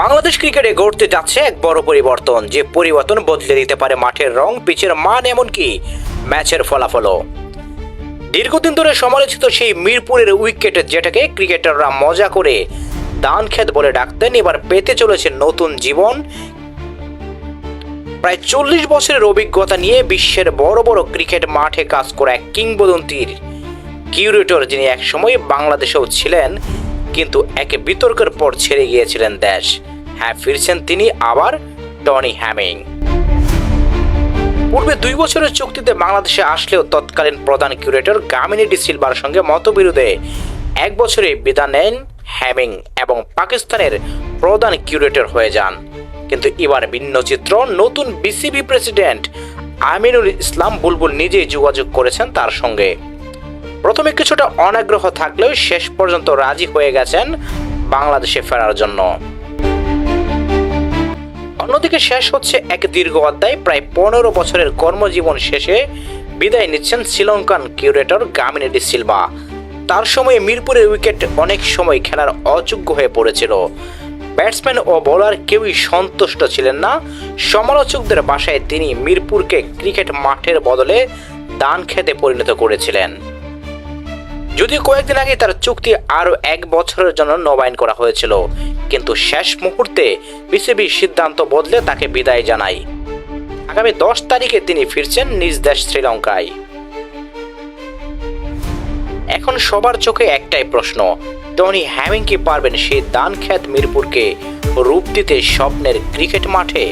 বাংলাদেশ ক্রিকেটে গড়তে যাচ্ছে এক বড় পরিবর্তন। যে পরিবর্তন বদলে দিতে পারে মাঠের রং, পিচের মান, এমনকি ম্যাচের ফলাফলও। দীর্ঘদিন ধরে সমালোচিত সেই মিরপুরের উইকেট যেটাকে ক্রিকেটাররা মজা করে দান খেত বলে ডাকতেন, এবার পেতে চলেছে নতুন জীবন। প্রায় চল্লিশ বছরের অভিজ্ঞতা নিয়ে বিশ্বের বড় বড় ক্রিকেট মাঠে কাজ করা এক কিংবদন্তির কিউরেটর যিনি একসময় বাংলাদেশেও ছিলেন, কিন্তু একে বিতর্কের পর ছেড়ে গিয়েছিলেন দেশ। হ্যাঁ ফিরছেন তিনি আবার টনি হ্যামিং। পূর্বে দুই বছরের চুক্তিতে বাংলাদেশে আসলেও তৎকালীন প্রধান কিউরেটর গামিনী ডি সিলভার সঙ্গে মতবিরোধে এক বছরে বিদায় নেন হ্যামিং এবং পাকিস্তানের প্রধান কিউরেটর হয়ে যান। কিন্তু এবার ভিন্ন চিত্র, নতুন বিসিবি প্রেসিডেন্ট আমিনুল ইসলাম বুলবুল নিজেই যোগাযোগ করেছেন তার সঙ্গে। প্রথমে কিছুটা অনাগ্রহ থাকলেও শেষ পর্যন্ত রাজি হয়ে গেছেন বাংলাদেশে ফেরার জন্য। অন্যদিকে শেষ হচ্ছে এক দীর্ঘ অধ্যায়। প্রায় পনেরো বছরের কর্মজীবন শেষে বিদায় নিচ্ছেন Sri Lankan curator Gamini de Silva. তার সময়ে মিরপুরের উইকেট অনেক সময় খেলার অযোগ্য হয়ে পড়েছিল। ব্যাটসম্যান ও বোলার কেউই সন্তুষ্ট ছিলেন না। সমালোচকদের বাসায় তিনি মিরপুরকে ক্রিকেট মাঠের বদলে দান খেতে পরিণত করেছিলেন। যদিও কয়েকদিন আগে তার চুক্তি আরও এক বছরের জন্য নবায়ন করা হয়েছিল। কিন্তু শেষ মুহূর্তে বিসিবি সিদ্ধান্ত বদলে তাকে বিদায় জানায়। আগামী দশ তারিখে তিনি ফিরছেন নিজ দেশ শ্রীলঙ্কায়। এখন সবার চোখে একটাই প্রশ্ন টনি হ্যামিং কি পারবেন সেই দানখ্যাত মিরপুরকে রূপ দিতে স্বপ্নের ক্রিকেট মাঠে?